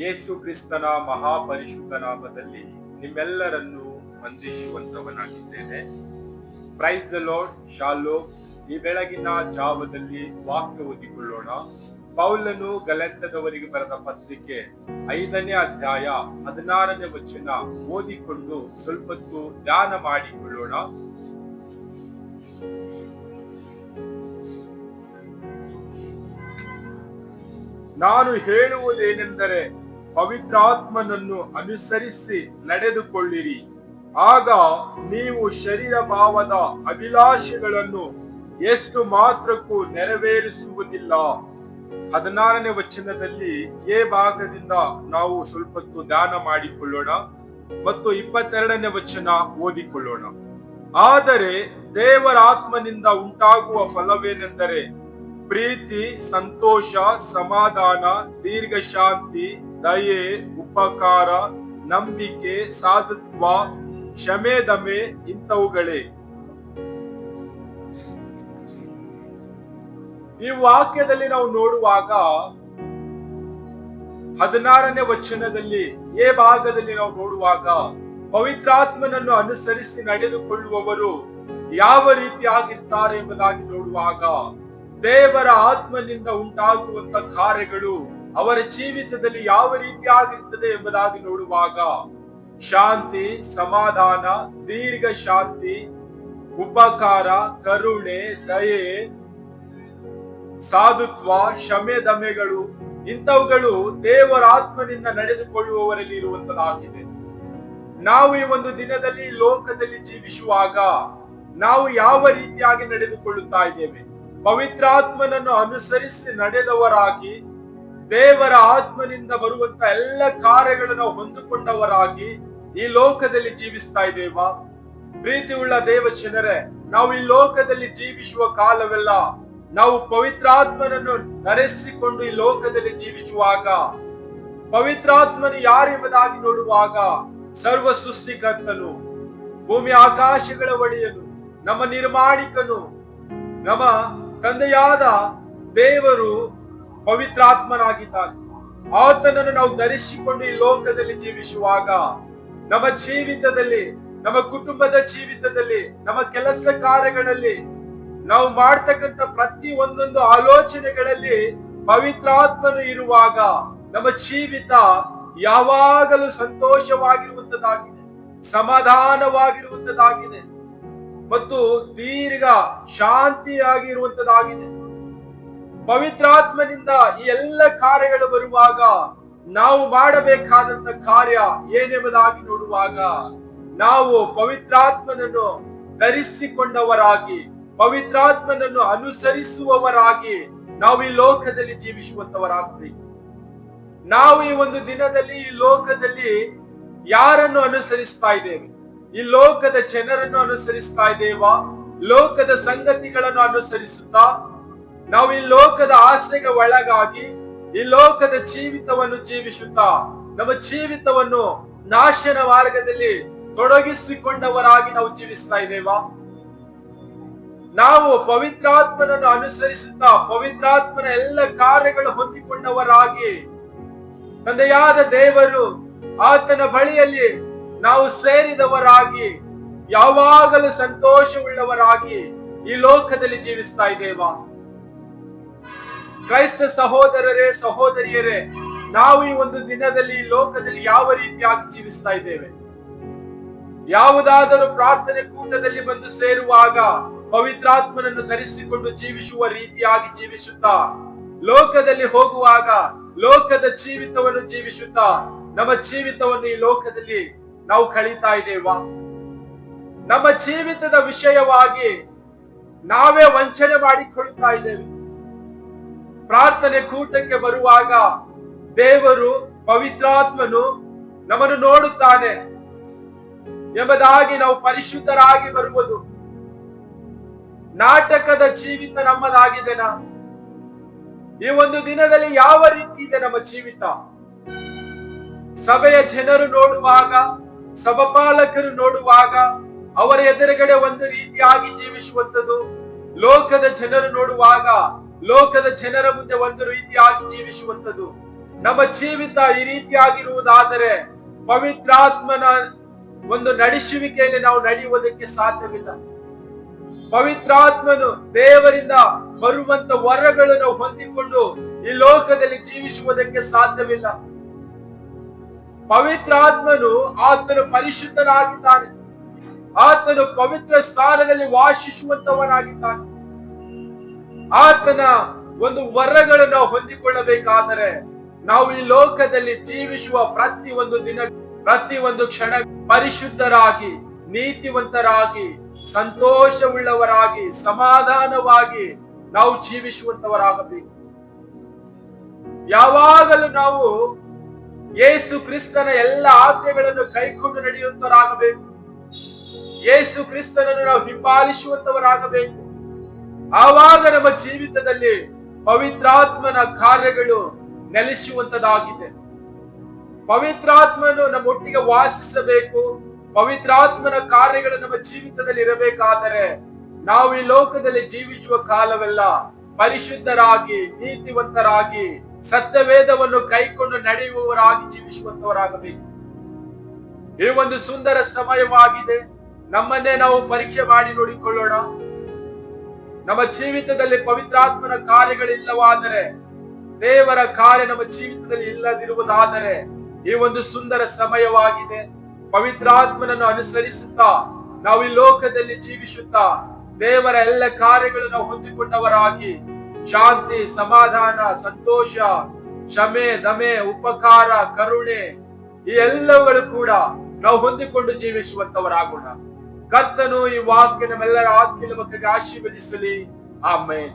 ಯೇಸು ಕ್ರಿಸ್ತನ ಮಹಾಪರಿಶುದ್ಧ ನಾಮದಲ್ಲಿ ನಿಮ್ಮೆಲ್ಲರನ್ನು ವಂದಿಸುವಂತವನಾಗಿದ್ದೇನೆ. ಪ್ರೈಸ್ ದ ಲಾರ್ಡ್ ಶಾಲೋ ಈ ಬೆಳಗಿನ ಜಾವದಲ್ಲಿ ವಾಕ್ಯ ಓದಿಕೊಳ್ಳೋಣ. ಪೌಲನು ಗಲೆಂತದವರಿಗೆ ಬರೆದ ಪತ್ರಿಕೆ ಐದನೇ ಅಧ್ಯಾಯ ಹದಿನಾರನೇ ವಚನ ಓದಿಕೊಂಡು ಸ್ವಲ್ಪತ್ತು ಧ್ಯಾನ ಮಾಡಿಕೊಳ್ಳೋಣ. ನಾನು ಹೇಳುವುದೇನೆಂದರೆ ಪವಿತ್ರಾತ್ಮನನ್ನು ಅನುಸರಿಸಿ ನಡೆದುಕೊಳ್ಳಿರಿ. ಆಗ ನೀವು ಶರೀರ ಭಾವದ ಅಭಿಲಾಷೆಗಳನ್ನು ಎಷ್ಟು ಮಾತ್ರಕ್ಕೂ ನೆರವೇರಿಸುವುದಿಲ್ಲ. ಹದಿನಾರನೇ ವಚನದಲ್ಲಿ ಎ ಭಾಗದಿಂದ ನಾವು ಸ್ವಲ್ಪತ್ತು ಧ್ಯಾನ ಮಾಡಿಕೊಳ್ಳೋಣ ಮತ್ತು ಇಪ್ಪತ್ತೆರಡನೇ ವಚನ ಓದಿಕೊಳ್ಳೋಣ. ಆದರೆ ದೇವರ ಆತ್ಮನಿಂದ ಉಂಟಾಗುವ ಫಲವೇನೆಂದರೆ, ಪ್ರೀತಿ, ಸಂತೋಷ, ಸಮಾಧಾನ ದೀರ್ಘ ಶಾಂತಿ ದಯೆ, ಉಪಕಾರ, ನಂಬಿಕೆ, ಸಾಧುತ್ವ, ಕ್ಷಮೆ, ದಮೆ ಇಂಥವುಗಳೇ. ಈ ವಾಕ್ಯದಲ್ಲಿ ನಾವು ನೋಡುವಾಗ ಹದಿನಾರನೇ ವಚನದಲ್ಲಿ ಎ ಭಾಗದಲ್ಲಿ ನಾವು ನೋಡುವಾಗ ಪವಿತ್ರಾತ್ಮನನ್ನು ಅನುಸರಿಸಿ ನಡೆದುಕೊಳ್ಳುವವರು ಯಾವ ರೀತಿಯಾಗಿರ್ತಾರೆ ಎಂಬುದಾಗಿ ನೋಡುವಾಗ ದೇವರ ಆತ್ಮನಿಂದ ಉಂಟಾಗುವಂತ ಕಾರ್ಯಗಳು ಅವರ ಜೀವಿತದಲ್ಲಿ ಯಾವ ರೀತಿಯಾಗಿರುತ್ತದೆ ಎಂಬುದಾಗಿ ನೋಡುವಾಗ ಶಾಂತಿ, ಸಮಾಧಾನ, ದೀರ್ಘ ಶಾಂತಿ, ಉಪಕಾರ, ಕರುಣೆ, ದಯೆ, ಸಾಧುತ್ವ ಶಮೆ ದಮೆಗಳು ಇಂಥವುಗಳು ದೇವರ ಆತ್ಮನಿಂದ ನಡೆದುಕೊಳ್ಳುವವರಲ್ಲಿ ಇರುವಂತದಾಗಿದೆ ನಾವು ಈ ಒಂದು ದಿನದಲ್ಲಿ ಲೋಕದಲ್ಲಿ ಜೀವಿಸುವಾಗ ನಾವು ಯಾವ ರೀತಿಯಾಗಿ ನಡೆದುಕೊಳ್ಳುತ್ತಾ ಇದ್ದೇವೆ? ಪವಿತ್ರಾತ್ಮನನ್ನು ಅನುಸರಿಸಿ ನಡೆದವರಾಗಿ ದೇವರ ಆತ್ಮನಿಂದ ಬರುವಂತ ಎಲ್ಲ ಕಾರ್ಯಗಳನ್ನು ಹೊಂದಿಕೊಂಡವರಾಗಿ ಈ ಲೋಕದಲ್ಲಿ ಜೀವಿಸ್ತಾ ಇದ್ದೇವಾ. ಪ್ರೀತಿ ಉಳ್ಳ ದೇವ ಜನರೇ ನಾವು ಈ ಲೋಕದಲ್ಲಿ ಜೀವಿಸುವ ಕಾಲವೆಲ್ಲ ನಾವು ಪವಿತ್ರಾತ್ಮನನ್ನು ನರೆಸಿಕೊಂಡು ಈ ಲೋಕದಲ್ಲಿ ಜೀವಿಸುವಾಗ, ಪವಿತ್ರಾತ್ಮನು ಯಾರೆಂಬುದಾಗಿ ನೋಡುವಾಗ ಸರ್ವ ಸೃಷ್ಟಿಕರ್ತನು, ಭೂಮಿ ಆಕಾಶಗಳ ಒಡೆಯನು, ನಮ್ಮ ನಿರ್ಮಾಣಿಕನು, ನಮ್ಮ ತಂದೆಯಾದ ದೇವರು ಪವಿತ್ರಾತ್ಮನಾಗಿದ್ದಾನೆ. ಆತನನ್ನು ನಾವು ಧರಿಸಿಕೊಂಡು ಈ ಲೋಕದಲ್ಲಿ ಜೀವಿಸುವಾಗ ನಮ್ಮ ಜೀವಿತದಲ್ಲಿ, ನಮ್ಮ ಕುಟುಂಬದ ಜೀವಿತದಲ್ಲಿ, ನಮ್ಮ ಕೆಲಸ ಕಾರ್ಯಗಳಲ್ಲಿ ನಾವು ಮಾಡ್ತಕ್ಕಂಥ ಪ್ರತಿ ಒಂದೊಂದು ಆಲೋಚನೆಗಳಲ್ಲಿ ಪವಿತ್ರಾತ್ಮನು ಇರುವಾಗ ನಮ್ಮ ಜೀವಿತ ಯಾವಾಗಲೂ ಸಂತೋಷವಾಗಿರುವಂತದ್ದಾಗಿದೆ ಸಮಾಧಾನವಾಗಿರುವಂತದ್ದಾಗಿದೆ ಮತ್ತು ದೀರ್ಘ ಶಾಂತಿಯಾಗಿರುವಂತದ್ದಾಗಿದೆ ಪವಿತ್ರಾತ್ಮನಿಂದ ಈ ಎಲ್ಲ ಕಾರ್ಯಗಳು ಬರುವಾಗ ನಾವು ಮಾಡಬೇಕಾದಂತ ಕಾರ್ಯ ಏನೆಂಬುದಾಗಿ ನೋಡುವಾಗ ನಾವು ಪವಿತ್ರಾತ್ಮನನ್ನು ಧರಿಸಿಕೊಂಡವರಾಗಿ, ಪವಿತ್ರಾತ್ಮನನ್ನು ಅನುಸರಿಸುವವರಾಗಿ ನಾವು ಈ ಲೋಕದಲ್ಲಿ ಜೀವಿಸುವಂತವರಾಗಬೇಕು. ನಾವು ಈ ಒಂದು ದಿನದಲ್ಲಿ ಈ ಲೋಕದಲ್ಲಿ ಯಾರನ್ನು ಅನುಸರಿಸ್ತಾ ಇದ್ದೇವೆ? ಈ ಲೋಕದ ಜನರನ್ನು ಅನುಸರಿಸ್ತಾ ಇದ್ದೇವಾ? ಲೋಕದ ಸಂಗತಿಗಳನ್ನು ಅನುಸರಿಸುತ್ತಾ? ನಾವು ಈ ಲೋಕದ ಆಸೆಗೆ ಒಳಗಾಗಿ ಈ ಲೋಕದ ಜೀವಿತವನ್ನು ಜೀವಿಸುತ್ತಾ, ನಮ್ಮ ಜೀವಿತವನ್ನು ನಾಶನ ಮಾರ್ಗದಲ್ಲಿ ತೊಡಗಿಸಿಕೊಂಡವರಾಗಿ ನಾವು ಜೀವಿಸ್ತಾ ಇದ್ದೇವಾ? ನಾವು ಪವಿತ್ರಾತ್ಮನನ್ನು ಅನುಸರಿಸುತ್ತಾ, ಪವಿತ್ರಾತ್ಮನ ಎಲ್ಲ ಕಾರ್ಯಗಳು ಹೊಂದಿಕೊಂಡವರಾಗಿ ತಂದೆಯಾದ ದೇವರು ಆತನ ಬಳಿಯಲ್ಲಿ ನಾವು ಸೇರಿದವರಾಗಿ, ಯಾವಾಗಲೂ ಸಂತೋಷವುಳ್ಳವರಾಗಿ ಈ ಲೋಕದಲ್ಲಿ ಜೀವಿಸ್ತಾ ಇದ್ದೇವಾ? ಕ್ರೈಸ್ತ ಸಹೋದರರೇ, ಸಹೋದರಿಯರೇ, ನಾವು ಈ ಒಂದು ದಿನದಲ್ಲಿ ಲೋಕದಲ್ಲಿ ಯಾವ ರೀತಿಯಾಗಿ ಜೀವಿಸ್ತಾ ಇದ್ದೇವೆ? ಯಾವುದಾದರೂ ಪ್ರಾರ್ಥನೆ ಕೂಟದಲ್ಲಿ ಬಂದು ಸೇರುವಾಗ ಪವಿತ್ರಾತ್ಮನನ್ನು ಧರಿಸಿಕೊಂಡು ಜೀವಿಸುವ ರೀತಿಯಾಗಿ ಜೀವಿಸುತ್ತಾ, ಲೋಕದಲ್ಲಿ ಹೋಗುವಾಗ ಲೋಕದ ಜೀವಿತವನ್ನು ಜೀವಿಸುತ್ತಾ, ನಮ್ಮ ಜೀವಿತವನ್ನು ಈ ಲೋಕದಲ್ಲಿ ನಾವು ಕಳೀತಾ ಇದ್ದೇವಾ? ನಮ್ಮ ಜೀವಿತದ ವಿಷಯವಾಗಿ ನಾವೇ ವಂಚನೆ ಮಾಡಿಕೊಳ್ಳುತ್ತಾ ಇದ್ದೇವೆ. ಪ್ರಾರ್ಥನೆ ಕೂಟಕ್ಕೆ ಬರುವಾಗ ದೇವರು ಪವಿತ್ರಾತ್ಮನು ನಮ್ಮನ್ನು ನೋಡುತ್ತಾನೆ ಎಂಬುದಾಗಿ ನಾವು ಪರಿಶುದ್ಧರಾಗಿ ಬರುವುದು. ನಾಟಕದ ಜೀವಿತ ನಮ್ಮದಾಗಿದೆನಾ? ಈ ಒಂದು ದಿನದಲ್ಲಿ ಯಾವ ರೀತಿ ಇದೆ ನಮ್ಮ ಜೀವಿತ? ಸಭೆಯ ಜನರು ನೋಡುವಾಗ, ಸಭಪಾಲಕರು ನೋಡುವಾಗ, ಅವರ ಎದುರುಗಡೆ ಒಂದು ರೀತಿಯಾಗಿ ಜೀವಿಸುವಂಥದ್ದು. ಲೋಕದ ಜನರು ನೋಡುವಾಗ ಲೋಕದ ಜನರ ಮುಂದೆ ಒಂದು ರೀತಿಯಾಗಿ ಜೀವಿಸುವಂತದ್ದು ನಮ್ಮ ಜೀವಿತ ಈ ರೀತಿಯಾಗಿರುವುದಾದರೆ ಪವಿತ್ರಾತ್ಮನ ಒಂದು ನಡೆಸುವಿಕೆಯಲ್ಲಿ ನಾವು ನಡೆಯುವುದಕ್ಕೆ ಸಾಧ್ಯವಿಲ್ಲ. ಪವಿತ್ರಾತ್ಮನು ದೇವರಿಂದ ಬರುವಂತ ವರಗಳನ್ನು ಹೊಂದಿಕೊಂಡು ಈ ಲೋಕದಲ್ಲಿ ಜೀವಿಸುವುದಕ್ಕೆ ಸಾಧ್ಯವಿಲ್ಲ. ಪವಿತ್ರಾತ್ಮನು ಆತನು ಪರಿಶುದ್ಧನಾಗಿದ್ದಾನೆ. ಆತನು ಪವಿತ್ರ ಸ್ಥಾನದಲ್ಲಿ ವಾಸಿಸುವಂತವನಾಗಿದ್ದಾನೆ ಆತನ ಒಂದು ವರಗಳನ್ನು ನಾವು ಹೊಂದಿಕೊಳ್ಳಬೇಕಾದರೆ ನಾವು ಈ ಲೋಕದಲ್ಲಿ ಜೀವಿಸುವ ಪ್ರತಿ ಒಂದು ದಿನ ಪ್ರತಿ ಒಂದು ಕ್ಷಣ ಪರಿಶುದ್ಧರಾಗಿ, ನೀತಿವಂತರಾಗಿ, ಸಂತೋಷವುಳ್ಳವರಾಗಿ, ಸಮಾಧಾನವಾಗಿ ನಾವು ಜೀವಿಸುವಂತವರಾಗಬೇಕು. ಯಾವಾಗಲೂ ನಾವು ಯೇಸು ಕ್ರಿಸ್ತನ ಎಲ್ಲ ಆಜ್ಞೆಗಳನ್ನು ಕೈಕೊಂಡು ನಡೆಯುವಂತವರಾಗಬೇಕು. ಯೇಸು ಕ್ರಿಸ್ತನನ್ನು ನಾವು ಹಿಂಬಾಲಿಸುವಂತವರಾಗಬೇಕು. ಆವಾಗ ನಮ್ಮ ಜೀವಿತದಲ್ಲಿ ಪವಿತ್ರಾತ್ಮನ ಕಾರ್ಯಗಳು ನೆಲೆಸುವಂತದಾಗಿದೆ. ಪವಿತ್ರಾತ್ಮನು ನಮ್ಮೊಟ್ಟಿಗೆ ವಾಸಿಸಬೇಕು. ಪವಿತ್ರಾತ್ಮನ ಕಾರ್ಯಗಳು ನಮ್ಮ ಜೀವಿತದಲ್ಲಿ ಇರಬೇಕಾದರೆ ನಾವು ಈ ಲೋಕದಲ್ಲಿ ಜೀವಿಸುವ ಕಾಲವೆಲ್ಲ ಪರಿಶುದ್ಧರಾಗಿ, ನೀತಿವಂತರಾಗಿ, ಸತ್ಯವೇದವನ್ನು ಕೈಕೊಂಡು ನಡೆಯುವವರಾಗಿ ಜೀವಿಸುವಂತವರಾಗಬೇಕು. ಈ ಒಂದು ಸುಂದರ ಸಮಯವಾಗಿದೆ. ನಮ್ಮನ್ನೇ ನಾವು ಪರೀಕ್ಷೆ ಮಾಡಿ ನೋಡಿಕೊಳ್ಳೋಣ. ನಮ್ಮ ಜೀವಿತದಲ್ಲಿ ಪವಿತ್ರಾತ್ಮನ ಕಾರ್ಯಗಳಿಲ್ಲವಾದರೆ, ದೇವರ ಕಾರ್ಯ ನಮ್ಮ ಜೀವಿತದಲ್ಲಿ ಇಲ್ಲದಿರುವುದಾದರೆ, ಈ ಒಂದು ಸುಂದರ ಸಮಯವಾಗಿದೆ. ಪವಿತ್ರಾತ್ಮನನ್ನು ಅನುಸರಿಸುತ್ತಾ ನಾವು ಈ ಲೋಕದಲ್ಲಿ ಜೀವಿಸುತ್ತಾ ದೇವರ ಎಲ್ಲ ಕಾರ್ಯಗಳನ್ನು ಹೊಂದಿಕೊಂಡವರಾಗಿ ಶಾಂತಿ, ಸಮಾಧಾನ, ಸಂತೋಷ, ಕ್ಷಮೆ ದಮೆ ಉಪಕಾರ, ಕರುಣೆ ಈ ಎಲ್ಲವುಗಳು ಕೂಡ ನಾವು ಹೊಂದಿಕೊಂಡು ಜೀವಿಸುವಂತವರಾಗೋಣ. ಕರ್ತನು ಈ ವಾಕ್ಯ ನಮ್ಮೆಲ್ಲರ ಆತ್ಮೀಯ ಮಕ್ಕಳಿಗೆ ಆಶೀರ್ವದಿಸಲಿ ಆಮೇಲೆ